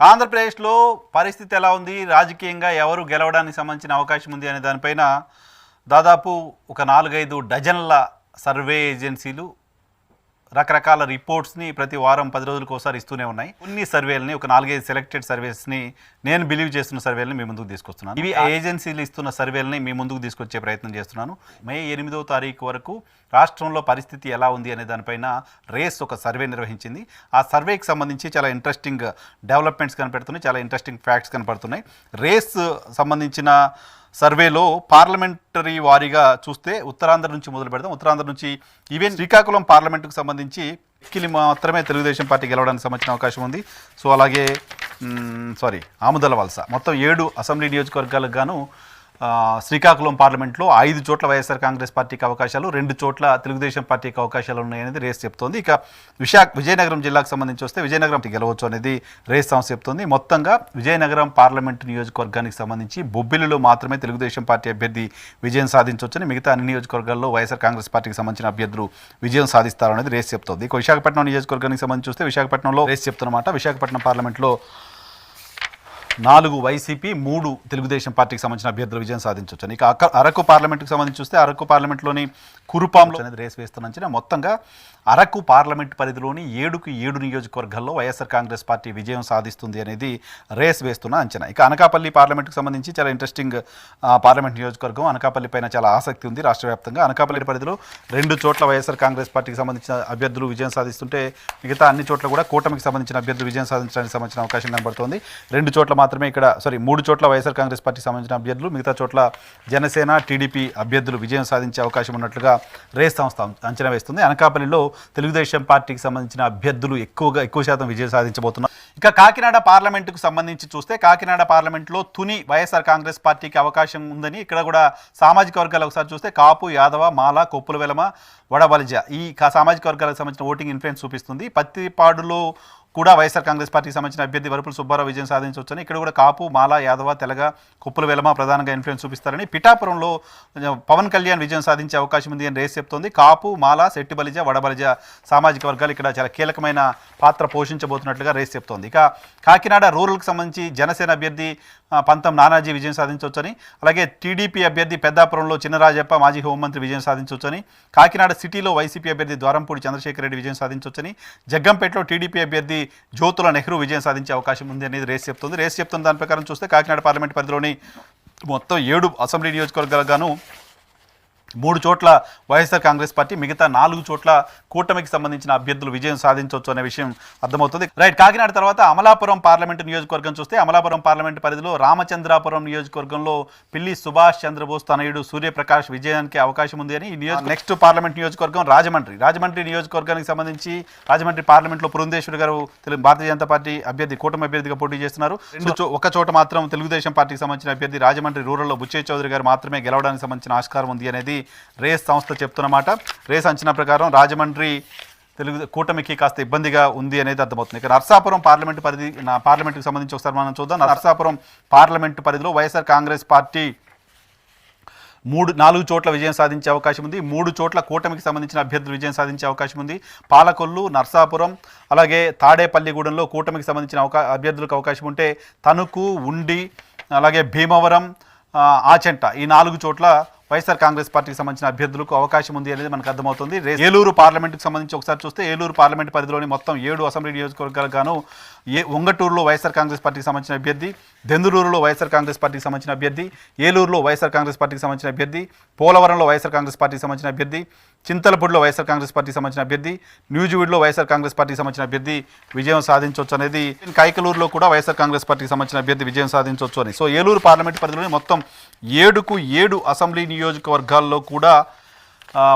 ఆంధ్రప్రదేశ్లో పరిస్థితి ఎలా ఉంది? రాజకీయంగా ఎవరు గెలవడానికి సంబంధించిన అవకాశం ఉంది అనే దానిపైన దాదాపు ఒక నాలుగైదు డజన్ల సర్వే ఏజెన్సీలు రకరకాల రిపోర్ట్స్ని ప్రతి వారం పది రోజులకు ఒకసారి ఇస్తూనే ఉన్నాయి. కొన్ని సర్వేలని ఒక నాలుగైదు సెలెక్టెడ్ సర్వేస్ని నేను బిలీవ్ చేస్తున్న సర్వేలని మీ ముందుకు తీసుకొస్తున్నాను. ఇవి ఏజెన్సీలు ఇస్తున్న సర్వేలని మీ ముందుకు తీసుకొచ్చే ప్రయత్నం చేస్తున్నాను. మే ఎనిమిదో తారీఖు వరకు రాష్ట్రంలో పరిస్థితి ఎలా ఉంది అనే దానిపైన రేస్ ఒక సర్వే నిర్వహించింది. ఆ సర్వేకి సంబంధించి చాలా ఇంట్రెస్టింగ్ డెవలప్మెంట్స్ కనపడుతున్నాయి చాలా ఇంట్రెస్టింగ్ ఫ్యాక్ట్స్ కనపడుతున్నాయి. రేస్ సంబంధించిన సర్వేలో పార్లమెంటరీ వారీగా చూస్తే ఉత్తరాంధ్ర నుంచి మొదలు పెడదాం. ఉత్తరాంధ్ర నుంచి ఈవెన్ శ్రీకాకుళం పార్లమెంటుకు సంబంధించి ఎక్కిలి మాత్రమే తెలుగుదేశం పార్టీ గెలవడానికి సంబంధించిన అవకాశం ఉంది. సో అలాగే సారీ ఆముదల వలస. మొత్తం ఏడు అసెంబ్లీ నియోజకవర్గాలకు గాను శ్రీకాకుళం పార్లమెంట్లో ఐదు చోట్ల వైఎస్ఆర్ కాంగ్రెస్ పార్టీకి అవకాశాలు రెండు చోట్ల తెలుగుదేశం పార్టీకి అవకాశాలు ఉన్నాయనేది రేస్ చెప్తోంది. ఇక విశాఖ విజయనగరం జిల్లాకు సంబంధించి వస్తే విజయనగరం గెలవచ్చు అనేది రేస్ సంస్థ చెప్తోంది. మొత్తంగా విజయనగరం పార్లమెంటు నియోజకవర్గానికి సంబంధించి బొబ్బిలిలో మాత్రమే తెలుగుదేశం పార్టీ అభ్యర్థి విజయం సాధించవచ్చని మిగతా అన్ని నియోజకవర్గాల్లో వైఎస్ఆర్ కాంగ్రెస్ పార్టీకి సంబంధించిన అభ్యర్థులు విజయం సాధిస్తారనేది రేస్ చెప్తోంది. ఇక విశాఖపట్నం నియోజకవర్గానికి సంబంధించి చూస్తే విశాఖపట్నంలో రేస్ చెప్తున్నమాట విశాఖపట్నం పార్లమెంట్లో నాలుగు వైసీపీ మూడు తెలుగుదేశం పార్టీకి సంబంధించిన అభ్యర్థులు విజయం సాధించవచ్చు ఇక అరకు పార్లమెంట్కి సంబంధించి చూస్తే అరకు పార్లమెంట్లోని కురుపాంలో అనేది రేస్ వేస్తున్న మొత్తంగా అరకు పార్లమెంట్ పరిధిలోని ఏడుకు ఏడు నియోజకవర్గాల్లో వైఎస్ఆర్ కాంగ్రెస్ పార్టీ విజయం సాధిస్తుంది అనేది రేస్ వేస్తున్న అంచనా. ఇక అనకాపల్లి పార్లమెంట్కి సంబంధించి చాలా ఇంట్రెస్టింగ్ పార్లమెంట్ నియోజకవర్గం అనకాపల్లి పైన చాలా ఆసక్తి ఉంది రాష్ట్ర వ్యాప్తంగా. అనకాపల్లి పరిధిలో రెండు చోట్ల వైఎస్ఆర్ కాంగ్రెస్ పార్టీకి సంబంధించిన అభ్యర్థులు విజయం సాధిస్తుంటే మిగతా అన్ని చోట్ల కూడా కూటమికి సంబంధించిన అభ్యర్థులు విజయం సాధించడానికి సంబంధించిన అవకాశం కనబడుతోంది. రెండు చోట్ల మాత్రమే ఇక్కడ సారీ మూడు చోట్ల వైఎస్ఆర్ కాంగ్రెస్ పార్టీకి సంబంధించిన అభ్యర్థులు మిగతా చోట్ల జనసేన టీడీపీ అభ్యర్థులు విజయం సాధించే అవకాశం ఉన్నట్లుగా రేస్ సంస్థ అంచనా వేస్తుంది. అనకాపల్లిలో తెలుగుదేశం పార్టీకి సంబంధించిన అభ్యర్థులు ఎక్కువగా ఎక్కువ శాతం విజయం సాధించబోతున్నారు. ఇక కాకినాడ పార్లమెంటుకు సంబంధించి చూస్తే కాకినాడ పార్లమెంట్లో తుని వైఎస్ఆర్ కాంగ్రెస్ పార్టీకి అవకాశం ఉందని ఇక్కడ కూడా సామాజిక వర్గాలు ఒకసారి చూస్తే కాపు యాదవ మాల కొప్పుల వెలమ వడబలిజ ఈ సామాజిక వర్గాలకు సంబంధించిన ఓటింగ్ ఇన్ఫ్లుయెన్స్ చూపిస్తుంది. పత్తిపాడులో కూడా వైఎస్ఆర్ కాంగ్రెస్ పార్టీకి సంబంధించిన అభ్యర్థి వరపుల సుబ్బారావు విజయం సాధించవచ్చని ఇక్కడ కూడా కాపు మాల యాదవ తెలగ కుప్పల వేలమ ప్రధానంగా ఇన్ఫ్లుయెన్స్ చూపిస్తారని పిఠాపురంలో పవన్ కళ్యాణ్ విజయం సాధించే అవకాశం ఉంది అని రేస్ చెప్తోంది. కాపు మాల శెట్టి బలిజ వడబలిజ సామాజిక వర్గాలు ఇక్కడ చాలా కీలకమైన పాత్ర పోషించబోతున్నట్లుగా రేస్ చెప్తోంది. ఇక కాకినాడ రూరల్కి సంబంధించి జనసేన అభ్యర్థి పంతం నానాజీ విజయం సాధించవచ్చని అలాగే టీడీపీ అభ్యర్థి పెద్దాపురంలో చిన్నరాజప్ప మాజీ హోంమంత్రి విజయం సాధించవచ్చని కాకినాడ సిటీలో వైసీపీ అభ్యర్థి ద్వారంపూడి చంద్రశేఖర్ రెడ్డి విజయం సాధించవచ్చని జగ్గంపేటలో టీడీపీ అభ్యర్థి జ్యోతుల నెహ్రూ విజయం సాధించే అవకాశం ఉంది అనేది రేస్ చెప్తుంది. రేస్ చెప్తున్న దాని ప్రకారం చూస్తే కాకినాడ పార్లమెంట్ పరిధిలోని మొత్తం ఏడు అసెంబ్లీ నియోజకవర్గాలకు గాను మూడు చోట్ల వైఎస్ఆర్ కాంగ్రెస్ పార్టీ మిగతా నాలుగు చోట్ల కూటమికి సంబంధించిన అభ్యర్థులు విజయం సాధించవచ్చు అనే విషయం అర్థమవుతుంది. రైట్ కాకినాడ తర్వాత అమలాపురం పార్లమెంటు నియోజకవర్గం చూస్తే అమలాపురం పార్లమెంటు పరిధిలో రామచంద్రాపురం నియోజకవర్గంలో పిల్లి సుభాష్ చంద్రబోస్ తనయుడు సూర్యప్రకాష్ విజయానికి అవకాశం ఉంది అని ఈ నెక్స్ట్ పార్లమెంట్ నియోజకవర్గం రాజమండ్రి. రాజమండ్రి నియోజకవర్గానికి సంబంధించి రాజమండ్రి పార్లమెంట్లో పురంధేశ్వరి గారు తెలుగు భారతీయ జనతా పార్టీ అభ్యర్థి కూటమి అభ్యర్థిగా పోటీ చేస్తున్నారు. రెండు ఒక చోట మాత్రం తెలుగుదేశం పార్టీకి సంబంధించిన అభ్యర్థి రాజమండ్రి రూరల్లో బుచ్చయ్య చౌదరి గారు మాత్రమే గెలవడానికి సంబంధించిన ఆస్కారం ఉంది అనేది రేస్ సంస్థ చెప్తున్నమాట. రేస్ అంచనా ప్రకారం రాజమండ్రి తెలుగు కూటమికి కాస్త ఇబ్బందిగా ఉంది అనేది అర్థమవుతుంది. ఇక నర్సాపురం పార్లమెంటు పరిధి నా పార్లమెంటుకి సంబంధించి ఒకసారి మనం చూద్దాం. నర్సాపురం పార్లమెంటు పరిధిలో వైఎస్ఆర్ కాంగ్రెస్ పార్టీ మూడు నాలుగు చోట్ల విజయం సాధించే అవకాశం ఉంది. మూడు చోట్ల కూటమికి సంబంధించిన అభ్యర్థులు విజయం సాధించే అవకాశం ఉంది. పాలకొల్లు నర్సాపురం అలాగే తాడేపల్లిగూడెంలో కూటమికి సంబంధించిన అవకా అభ్యర్థులకు అవకాశం ఉంటే తణుకు ఉండి అలాగే భీమవరం ఆచంట ఈ నాలుగు చోట్ల వైఎస్ఆర్ కాంగ్రెస్ పార్టీకి సంబంధించిన అభ్యర్థులకు అవకాశం ఉంది అనేది మనకు అర్థమవుతుంది. ఏలూరు పార్లమెంట్కి సంబంధించి ఒకసారి చూస్తే ఏలూరు పార్లమెంట్ పరిధిలోని మొత్తం ఏడు అసెంబ్లీ నియోజకవర్గాలకు గాను ఏ ఉంగటూరులో వైఎస్ఆర్ కాంగ్రెస్ పార్టీకి సంబంధించిన అభ్యర్థి దెందులూరులో వైఎస్ఆర్ కాంగ్రెస్ పార్టీకి సంబంధించిన అభ్యర్థి ఏలూరులో వైఎస్ఆర్ కాంగ్రెస్ పార్టీకి సంబంధించిన అభ్యర్థి పోలవరంలో వైఎస్ఆర్ కాంగ్రెస్ పార్టీకి సంబంధించిన అభ్యర్థి చింతలపూడిలో వైఎస్ఆర్ కాంగ్రెస్ పార్టీకి సంబంధించిన అభ్యర్థి న్యూజివీడ్లో వైఎస్ఆర్ కాంగ్రెస్ పార్టీకి సంబంధించిన అభ్యర్థి విజయం సాధించవచ్చు అనేది కైకలూరులో కూడా వైఎస్ఆర్ కాంగ్రెస్ పార్టీకి సంబంధించిన అభ్యర్థి విజయం సాధించవచ్చు అని. సో ఏలూరు పార్లమెంట్ పరిధిలోని మొత్తం ఏడుకు ఏడు అసెంబ్లీ నియోజకవర్గాల్లో కూడా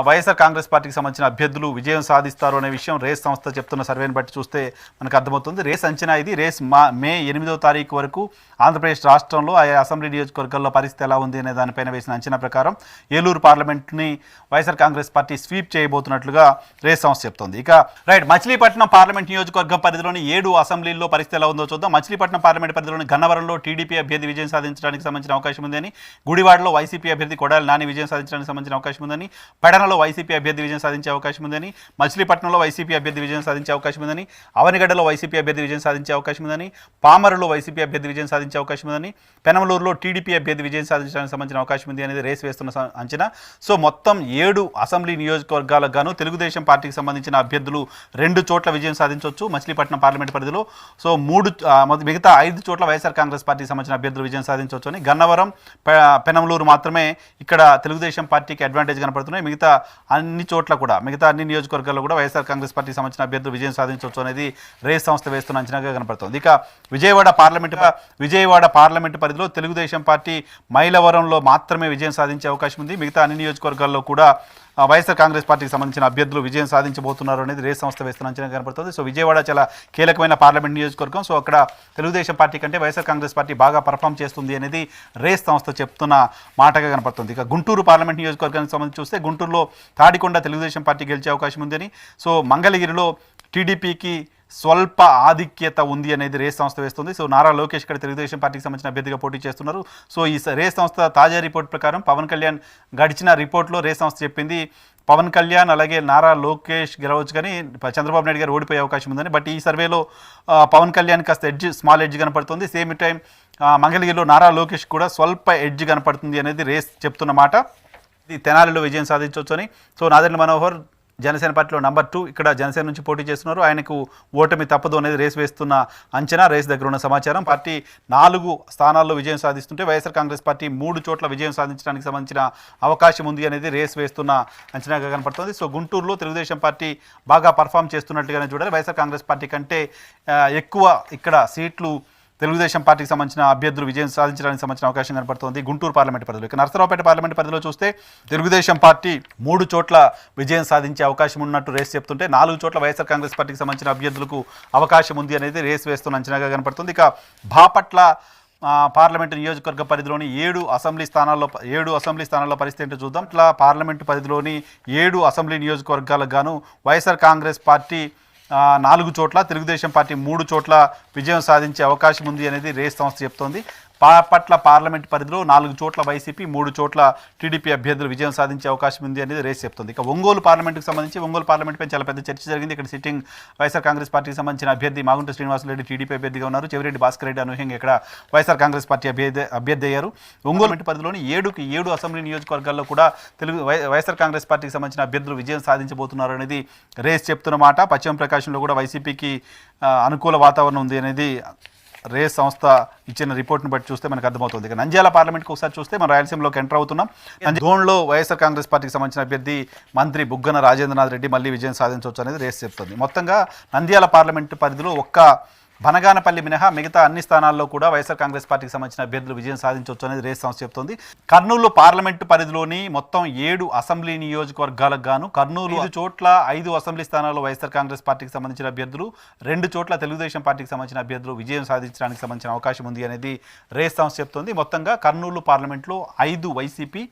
వైఎస్ఆర్ కాంగ్రెస్ పార్టీకి సంబంధించిన అభ్యర్థులు విజయం సాధిస్తారు అనే విషయం రేస్ సంస్థ చెప్తున్న సర్వేని బట్టి చూస్తే మనకు అర్థమవుతుంది. రేస్ అంచనా ఇది. రేస్ మా మే ఎనిమిదో తారీఖు వరకు ఆంధ్రప్రదేశ్ రాష్ట్రంలో ఆయా అసెంబ్లీ నియోజకవర్గాల్లో పరిస్థితి ఎలా ఉంది అనే దానిపైన వేసిన అంచనా ప్రకారం ఏలూరు పార్లమెంట్ని వైఎస్ఆర్ కాంగ్రెస్ పార్టీ స్వీప్ చేయబోతున్నట్లుగా రేస్ సంస్థ చెప్తోంది. ఇక రైట్ మచిలీపట్నం పార్లమెంట్ నియోజకవర్గం పరిధిలోని ఏడు అసెంబ్లీల్లో పరిస్థితి ఎలా ఉందో చూద్దాం. మచిలీపట్నం పార్లమెంట్ పరిధిలోని గన్నవరంలో టీడీపీ అభ్యర్థి విజయం సాధించడానికి సంబంధించిన అవకాశం ఉందని గుడివాడలో వైసీపీ అభ్యర్థి కొడాలి నాని విజయం సాధించడానికి సంబంధించిన అవకాశం ఉందని పెడనలో వైసీపీ అభ్యర్థి విజయం సాధించే అవకాశం ఉందని మచిలీపట్నంలో వైసీపీ అభ్యర్థి విజయం సాధించే అవకాశం ఉందని అవనిగడ్డలో వైసీపీ అభ్యర్థి విజయం సాధించే అవకాశం ఉందని పామరులో వైసీపీ అభ్యర్థి విజయం సాధించే అవకాశం ఉందని పెనమలూరులో టీడీపీ అభ్యర్థి విజయం సాధించడానికి సంబంధించిన అవకాశం ఉంది అనేది రేస్ వేస్తున్న అంచనా. సో మొత్తం ఏడు అసెంబ్లీ నియోజకవర్గాలకు గాను తెలుగుదేశం పార్టీకి సంబంధించిన అభ్యర్థులు రెండు చోట్ల విజయం సాధించవచ్చు మచిలీపట్నం పార్లమెంట్ పరిధిలో. సో మూడు మిగతా ఐదు చోట్ల వైఎస్ఆర్ కాంగ్రెస్ పార్టీకి సంబంధించిన అభ్యర్థులు విజయం సాధించవచ్చు అని గన్నవరం పెనమలూరు మాత్రమే ఇక్కడ తెలుగుదేశం పార్టీకి అడ్వాంటేజ్ కనపడుతున్నాయి. మిగతా అన్ని చోట్ల కూడా మిగతా అన్ని నియోజకవర్గాల్లో కూడా వైఎస్ఆర్ కాంగ్రెస్ పార్టీ సంబంధించిన అభ్యర్థులు విజయం సాధించవచ్చు అనేది రేస్ సంస్థ వేస్తున్న అంచనాగా కనపడుతుంది. ఇక విజయవాడ పార్లమెంటు విజయవాడ పార్లమెంటు పరిధిలో తెలుగుదేశం పార్టీ మైలవరంలో మాత్రమే విజయం సాధించే అవకాశం ఉంది. మిగతా అన్ని నియోజకవర్గాల్లో కూడా వైఎస్ఆర్ కాంగ్రెస్ పార్టీకి సంబంధించిన అభ్యర్థులు విజయం సాధించబోతున్నారు అనేది రేస్ సంస్థ వేస్తున్న అంచనా కనపడుతుంది సో విజయవాడ చాలా కీలకమైన పార్లమెంట్ నియోజకవర్గం. సో అక్కడ తెలుగుదేశం పార్టీ కంటే వైఎస్ఆర్ కాంగ్రెస్ పార్టీ బాగా పర్ఫామ్ చేస్తుంది అనేది రేస్ సంస్థ చెప్తున్న మాటగా కనపడుతుంది ఇక గుంటూరు పార్లమెంట్ నియోజకవర్గానికి సంబంధించి చూస్తే గుంటూరులో తాడికొండ తెలుగుదేశం పార్టీ గెలిచే అవకాశం ఉందని. సో మంగళగిరిలో టీడీపీకి స్వల్ప ఆధిక్యత ఉంది అనేది రేస్ సంస్థ వేస్తుంది. సో నారా లోకేష్ ఇక్కడ తెలుగుదేశం పార్టీకి సంబంధించిన అభ్యర్థిగా పోటీ చేస్తున్నారు. సో ఈ స- రేస్ సంస్థ తాజా రిపోర్ట్ ప్రకారం పవన్ కళ్యాణ్ గడిచిన రిపోర్ట్లో రేస్ సంస్థ చెప్పింది పవన్ కళ్యాణ్ అలాగే నారా లోకేష్ గెలవచ్చు కానీ చంద్రబాబు నాయుడు గారు ఓడిపోయే అవకాశం ఉందని. బట్ ఈ సర్వేలో పవన్ కళ్యాణ్ కాస్త ఎడ్జ్ స్మాల్ ఎడ్జ్ కనపడుతుంది. సేమ్ టైం మంగళగిరిలో నారా లోకేష్ కూడా స్వల్ప ఎడ్జ్ కనపడుతుంది అనేది రేస్ చెప్తున్న మాట. ఇది తెనాలిలో విజయం సాధించవచ్చు అని సో నాదెండ్ల మనోహర్ జనసేన పార్టీలో నంబర్ టూ ఇక్కడ జనసేన నుంచి పోటీ చేస్తున్నారు. ఆయనకు ఓటమి తప్పదు అనేది రేస్ వేస్తున్న అంచనా రేస్ దగ్గర ఉన్న సమాచారం. పార్టీ నాలుగు స్థానాల్లో విజయం సాధిస్తుంటే వైఎస్ఆర్ కాంగ్రెస్ పార్టీ మూడు చోట్ల విజయం సాధించడానికి సంబంధించిన అవకాశం ఉంది అనేది రేస్ వేస్తున్న అంచనాగా కనపడుతుంది. సో గుంటూరులో తెలుగుదేశం పార్టీ బాగా పర్ఫామ్ చేస్తున్నట్టుగానే చూడాలి. వైఎస్ఆర్ కాంగ్రెస్ పార్టీ కంటే ఎక్కువ ఇక్కడ సీట్లు తెలుగుదేశం పార్టీకి సంబంధించిన అభ్యర్థులు విజయం సాధించడానికి సంబంధించిన అవకాశం కనపడుతోంది. గుంటూరు పార్లమెంట్ పరిధిలో ఇక నరసరావుపేట పార్లమెంట్ పరిధిలో చూస్తే తెలుగుదేశం పార్టీ మూడు చోట్ల విజయం సాధించే అవకాశం ఉన్నట్టు రేస్ చెప్తుంటే నాలుగు చోట్ల వైఎస్ఆర్ కాంగ్రెస్ పార్టీకి సంబంధించిన అభ్యర్థులకు అవకాశం ఉంది అనేది రేస్ వేస్తున్న అంచనాగా కనపడుతుంది. ఇక బాపట్ల పార్లమెంటు నియోజకవర్గ పరిధిలోని ఏడు అసెంబ్లీ స్థానాల్లో ఏడు అసెంబ్లీ స్థానాల్లో పరిస్థితి ఏంటో చూద్దాం. ఇట్లా పార్లమెంటు పరిధిలోని ఏడు అసెంబ్లీ నియోజకవర్గాలకు గాను వైఎస్ఆర్ కాంగ్రెస్ పార్టీ నాలుగు చోట్ల తెలుగుదేశం పార్టీ మూడు చోట్ల విజయం సాధించే అవకాశం ఉంది అనేది రేస్ సంస్థ చెప్తోంది. బాపట్ల పార్లమెంట్ పరిధిలో నాలుగు చోట్ల వైసీపీ మూడు చోట్ల టీడీపీ అభ్యర్థులు విజయం సాధించే అవకాశం ఉంది అనేది రేస్ చెప్తుంది. ఇక ఒంగోలు పార్లమెంట్కి సంబంధించి ఒంగోలు పార్లమెంట్పై చాలా పెద్ద చర్చ జరిగింది. ఇక్కడ సిట్టింగ్ వైఎస్ఆర్ కాంగ్రెస్ పార్టీకి సంబంధించిన అభ్యర్థి మాగుంట శ్రీనివాసరెడ్డి టీడీపీ అభ్యర్థిగా ఉన్నారు. చెవిరెడ్డి భాస్కర్ రెడ్డి అనూహ్యంగా ఇక్కడ వైఎస్ఆర్ కాంగ్రెస్ పార్టీ అభ్యర్థి అభ్యర్థి అయ్యారు ఒంగోలు పరిధిలోని ఏడుకి ఏడు అసెంబ్లీ నియోజకవర్గాల్లో కూడా తెలుగు వై- వైఎస్ఆర్ కాంగ్రెస్ పార్టీకి సంబంధించిన అభ్యర్థులు విజయం సాధించబోతున్నారు అనేది రేస్ చెప్తున్న మాట. పశ్చిమ ప్రకాశంలో కూడా వైసీపీకి అనుకూల వాతావరణం ఉంది అనేది రేస్ సంస్థ ఇచ్చిన రిపోర్ట్ని బట్టి చూస్తే మనకు అర్థమవుతుంది. ఇక నంద్యాల పార్లమెంట్కి ఒకసారి చూస్తే మనం రాయలసీమలోకి ఎంటర్ అవుతున్నాం. నంద్య- జోన్లో వైఎస్ఆర్ కాంగ్రెస్ పార్టీకి సంబంధించిన అభ్యర్థి మంత్రి బుగ్గన రాజేంద్రనాథ్ రెడ్డి మళ్ళీ విజయం సాధించవచ్చు అనేది రేస్ చెప్తుంది. మొత్తంగా నంద్యాల పార్లమెంటు పరిధిలో ఒక్క బనగానపల్లి మినహా మిగతా అన్ని స్థానాల్లో కూడా వైఎస్ఆర్ కాంగ్రెస్ పార్టీకి సంబంధించిన అభ్యర్థులు విజయం సాధించవచ్చు అనేది రేస్ సంస్థ చెప్తోంది. కర్నూలు పార్లమెంటు పరిధిలోని మొత్తం ఏడు అసెంబ్లీ నియోజకవర్గాలకు గాను కర్నూలు ఐదు చోట్ల ఐదు అసెంబ్లీ స్థానాల్లో వైఎస్ఆర్ కాంగ్రెస్ పార్టీకి సంబంధించిన అభ్యర్థులు రెండు చోట్ల తెలుగుదేశం పార్టీకి సంబంధించిన అభ్యర్థులు విజయం సాధించడానికి సంబంధించిన అవకాశం ఉంది అనేది రేస్ సంస్థ చెప్తోంది. మొత్తంగా కర్నూలు పార్లమెంట్లో ఐదు వైసీపీ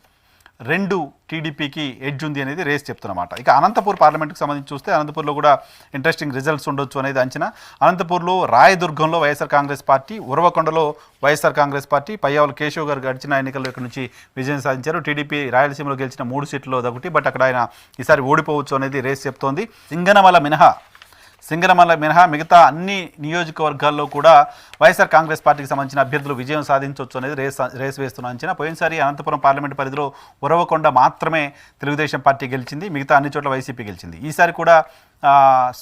రెండు టీడీపీకి ఎడ్జ్ ఉంది అనేది రేస్ చెప్తున్నమాట. ఇక అనంతపూర్ పార్లమెంట్కి సంబంధించి చూస్తే అనంతపూర్లో కూడా ఇంట్రెస్టింగ్ రిజల్ట్స్ ఉండొచ్చు అనేది అంచనా. అనంతపూర్లో రాయదుర్గంలో వైఎస్ఆర్ కాంగ్రెస్ పార్టీ ఉరవకొండలో వైఎస్ఆర్ కాంగ్రెస్ పార్టీ పయ్యావుల కేశవ్ గారు గడిచిన ఎన్నికల్లో ఇక్కడ నుంచి విజయం సాధించారు. టీడీపీ రాయలసీమలో గెలిచిన మూడు సీట్లలో ఒకటి బట్ అక్కడ ఆయన ఈసారి ఓడిపోవచ్చు అనేది రేస్ చెప్తోంది. సింగనమల మినహా సింగరమల్ల మినహా మిగతా అన్ని నియోజకవర్గాల్లో కూడా వైఎస్ఆర్ కాంగ్రెస్ పార్టీకి సంబంధించిన అభ్యర్థులు విజయం సాధించవచ్చు అనేది రేస్ రేస్ వేస్తున్న అంచనా. పోయినసారి అనంతపురం పార్లమెంటు పరిధిలో ఉరవకొండ మాత్రమే తెలుగుదేశం పార్టీ గెలిచింది మిగతా అన్ని చోట్ల వైసీపీ గెలిచింది. ఈసారి కూడా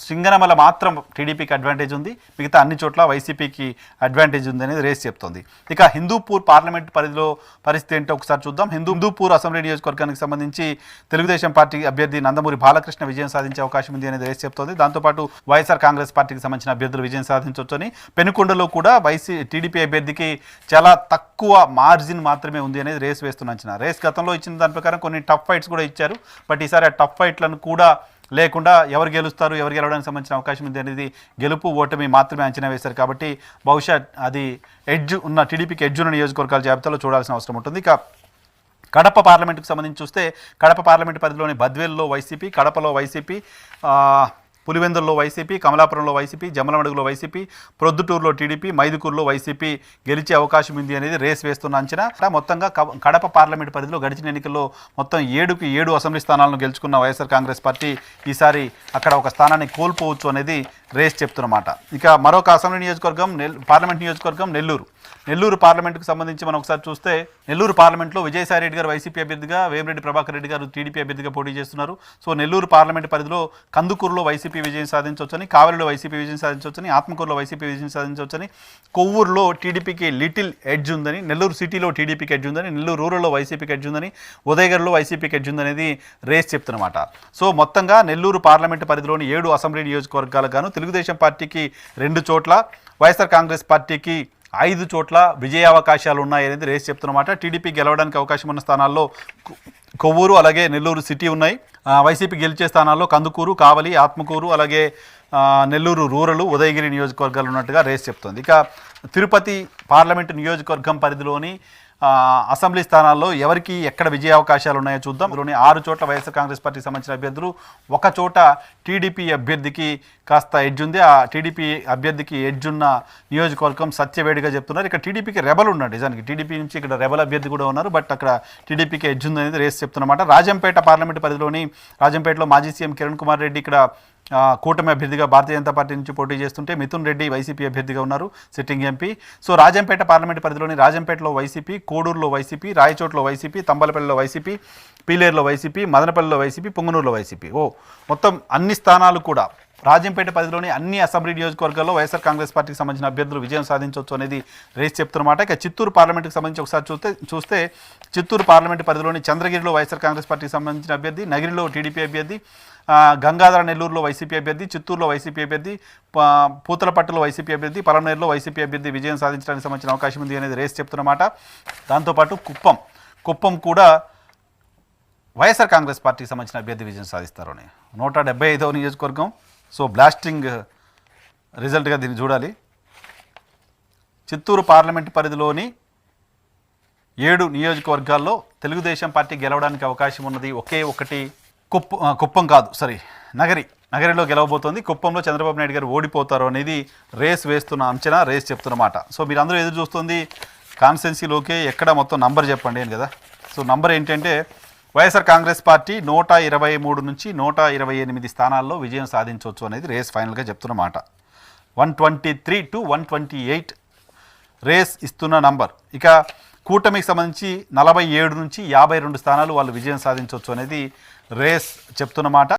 సింగనమల మాత్రం టీడీపీకి అడ్వాంటేజ్ ఉంది. మిగతా అన్ని చోట్ల వైసీపీకి అడ్వాంటేజ్ ఉంది అనేది రేస్ చెప్తోంది. ఇక హిందూపూర్ పార్లమెంట్ పరిధిలో పరిస్థితి ఏంటో ఒకసారి చూద్దాం. హిందూ హిందూపూర్ అసెంబ్లీ నియోజకవర్గానికి సంబంధించి తెలుగుదేశం పార్టీ అభ్యర్థి నందమూరి బాలకృష్ణ విజయం సాధించే అవకాశం ఉంది అనేది రేస్ చెప్తోంది. దాంతోపాటు వైఎస్ఆర్ కాంగ్రెస్ పార్టీకి సంబంధించిన అభ్యర్థులు విజయం సాధించవచ్చని పెనుకొండలో కూడా వైసీ టీడీపీ అభ్యర్థికి చాలా తక్కువ మార్జిన్ మాత్రమే ఉంది అనేది రేస్ వేస్తున్న అంచనా. రేస్ గతంలో ఇచ్చిన దాని ప్రకారం కొన్ని టఫ్ ఫైట్స్ కూడా ఇచ్చారు. బట్ ఈసారి ఆ టఫ్ ఫైట్లను కూడా లేకుండా ఎవరు గెలుస్తారు ఎవరు గెలవడానికి సంబంధించిన అవకాశం ఉంది అనేది గెలుపు ఓటమి మాత్రమే అంచనా వేశారు కాబట్టి బహుశా అది ఎడ్జ్ ఉన్న టీడీపీకి ఎడ్జ్ ఉన్న నియోజకవర్గాల జాబితాలో చూడాల్సిన అవసరం ఉంటుంది. ఇక కడప పార్లమెంటుకు సంబంధించి చూస్తే కడప పార్లమెంటు పరిధిలోని బద్వేల్లో వైసీపీ కడపలో వైసీపీ పులివెందుల్లో వైసీపీ కమలాపురంలో వైసీపీ జమలమడుగులో వైసీపీ ప్రొద్దుటూరులో టీడీపీ మైదుకూరులో వైసీపీ గెలిచే అవకాశం ఉంది అనేది రేస్ వేస్తున్న అంచనా. మొత్తంగా కడప పార్లమెంట్ పరిధిలో గడిచిన ఎన్నికల్లో మొత్తం ఏడుకి ఏడు అసెంబ్లీ స్థానాలను గెలుచుకున్న వైఎస్ఆర్ కాంగ్రెస్ పార్టీ ఈసారి అక్కడ ఒక స్థానాన్ని కోల్పోవచ్చు అనేది రేస్ చెప్తున్నమాట. ఇక మరొక అసెంబ్లీ నియోజకవర్గం నెల్ పార్లమెంట్ నియోజకవర్గం నెల్లూరు. నెల్లూరు పార్లమెంట్కు సంబంధించి మనం ఒకసారి చూస్తే నెల్లూరు పార్లమెంట్లో విజయసాయి రెడ్డి గారు వైసీపీ అభ్యర్థిగా వేమిరెడ్డి ప్రభాకర్ రెడ్డి గారు టీడీపీ అభ్యర్థిగా పోటీ చేస్తున్నారు. సో నెల్లూరు పార్లమెంట్ పరిధిలో కందుకూరులో వైసీపీ విజయం సాధించవచ్చని కావలిలో వైసీపీ విజయం సాధించవచ్చని ఆత్మకూరులో వైసీపీ విజయం సాధించవచ్చని కొవ్వూరులో టీడీపీకి లిటిల్ ఎడ్జ్ ఉందని నెల్లూరు సిటీలో టీడీపీకి ఎడ్జ్ ఉందని నెల్లూరు రూరల్లో వైసీపీకి ఎడ్జ్ ఉందని ఉదయగర్లో వైసీపీకి ఎడ్జ్ ఉందనేది రేస్ చెప్తున్నమాట. సో మొత్తంగా నెల్లూరు పార్లమెంటు పరిధిలోని ఏడు అసెంబ్లీ నియోజకవర్గాలకు గాను తెలుగుదేశం పార్టీకి రెండు చోట్ల వైఎస్ఆర్ కాంగ్రెస్ పార్టీకి ఐదు చోట్ల విజయ అవకాశాలు ఉన్నాయనేది రేస్ చెప్తున్నమాట. టీడీపీ గెలవడానికి అవకాశం ఉన్న స్థానాల్లో కొవ్వూరు అలాగే నెల్లూరు సిటీ ఉన్నాయి. వైసీపీ గెలిచే స్థానాల్లో కందుకూరు కావలి ఆత్మకూరు అలాగే నెల్లూరు రూరల్ ఉదయగిరి నియోజకవర్గాలు ఉన్నట్టుగా రేస్ చెప్తుంది. ఇక తిరుపతి పార్లమెంటు నియోజకవర్గం పరిధిలోని అసెంబ్లీ స్థానాల్లో ఎవరికి ఎక్కడ విజయ అవకాశాలు ఉన్నాయో చూద్దాం. ఇందులోని ఆరు చోట్ల వైఎస్ఆర్ కాంగ్రెస్ పార్టీకి సంబంధించిన అభ్యర్థులు ఒక చోట టీడీపీ అభ్యర్థికి కాస్త ఎడ్జ్ ఉంది. ఆ టీడీపీ అభ్యర్థికి ఎడ్జ్ ఉన్న నియోజకవర్గం సత్యవేడిగా చెప్తున్నారు. ఇక్కడ టీడీపీకి రెబల్ ఉన్నాడు నిజానికి టీడీపీ నుంచి ఇక్కడ రెబల్ అభ్యర్థి కూడా ఉన్నారు. బట్ అక్కడ టీడీపీకి ఎడ్జ్ ఉంది అనేది రేస్ చెప్తున్నమాట. రాజంపేట పార్లమెంట్ పరిధిలోని రాజంపేటలో మాజీ సీఎం కిరణ్ కుమార్ రెడ్డి ఇక్కడ కూటమి అభ్యర్థిగా భారతీయ జనతా పార్టీ నుంచి పోటీ చేస్తుంటే మిథున్ రెడ్డి వైసీపీ అభ్యర్థిగా ఉన్నారు sitting MP. So Rajampet parliament పరిధిలోని రాజంపేటలో వైసీపీ కోడూరులో వైసీపీ రాయచోట్లో వైసీపీ తంబలపల్లిలో వైసీపీ పీలేరులో వైసీపీ మదనపల్లిలో వైసీపీ పొంగనూరులో వైసీపీ. ఓ మొత్తం అన్ని స్థానాలు కూడా రాజంపేట పరిధిలోని అన్ని అసెంబ్లీ నియోజకవర్గాల్లో వైఎస్ఆర్ కాంగ్రెస్ పార్టీకి సంబంధించిన అభ్యర్థులు విజయం సాధించవచ్చు అనేది రేస్ చెప్తున్నమాట ఇక చిత్తూరు పార్లమెంట్కి సంబంధించి ఒకసారి చూస్తే చూస్తే చిత్తూరు పార్లమెంటు పరిధిలోని చంద్రగిరిలో వైఎస్ఆర్ కాంగ్రెస్ పార్టీకి సంబంధించిన అభ్యర్థి నగిరిలో టీడీపీ అభ్యర్థి గంగాధర నెల్లూరులో వైసీపీ అభ్యర్థి చిత్తూరులో వైసీపీ అభ్యర్థి పూతలపట్టులో వైసీపీ అభ్యర్థి పలమనేరులో వైసీపీ అభ్యర్థి విజయం సాధించడానికి సంబంధించిన అవకాశం ఉంది అనేది రేస్ చెప్తున్నమాట. దాంతోపాటు కుప్పం కుప్పం కూడా వైఎస్ఆర్ కాంగ్రెస్ పార్టీకి సంబంధించిన అభ్యర్థి విజయం సాధిస్తారని. నూట డెబ్బై ఐదవ నియోజకవర్గం సో బ్లాస్టింగ్ రిజల్ట్గా దీన్ని చూడాలి. చిత్తూరు పార్లమెంట్ పరిధిలోని ఏడు నియోజకవర్గాల్లో తెలుగుదేశం పార్టీ గెలవడానికి అవకాశం ఉన్నది ఒకే ఒకటి కుప్ప కుప్పం కాదు సారీ నగరి. నగరిలో గెలవబోతోంది. కుప్పంలో చంద్రబాబు నాయుడు గారు ఓడిపోతారు అనేది రేస్ వేస్తున్న అంచనా రేస్ చెప్తున్నమాట సో మీరు అందరూ ఎదురు చూస్తుంది కాన్స్టెన్సీలోకే ఎక్కడ మొత్తం నంబర్ చెప్పండి అని కదా. సో నంబర్ ఏంటంటే వైఎస్ఆర్ కాంగ్రెస్ పార్టీ నూట ఇరవై మూడు నుంచి నూట ఇరవై ఎనిమిది స్థానాల్లో విజయం సాధించవచ్చు అనేది రేస్ ఫైనల్గా చెప్తున్నమాట one twenty three to one twenty eight Race ఇస్తున్న నంబర్. ఇక కూటమికి సంబంధించి నలభై ఏడు నుంచి యాభై రెండు స్థానాలు వాళ్ళు విజయం సాధించవచ్చు అనేది రేస్ చెప్తున్నమాట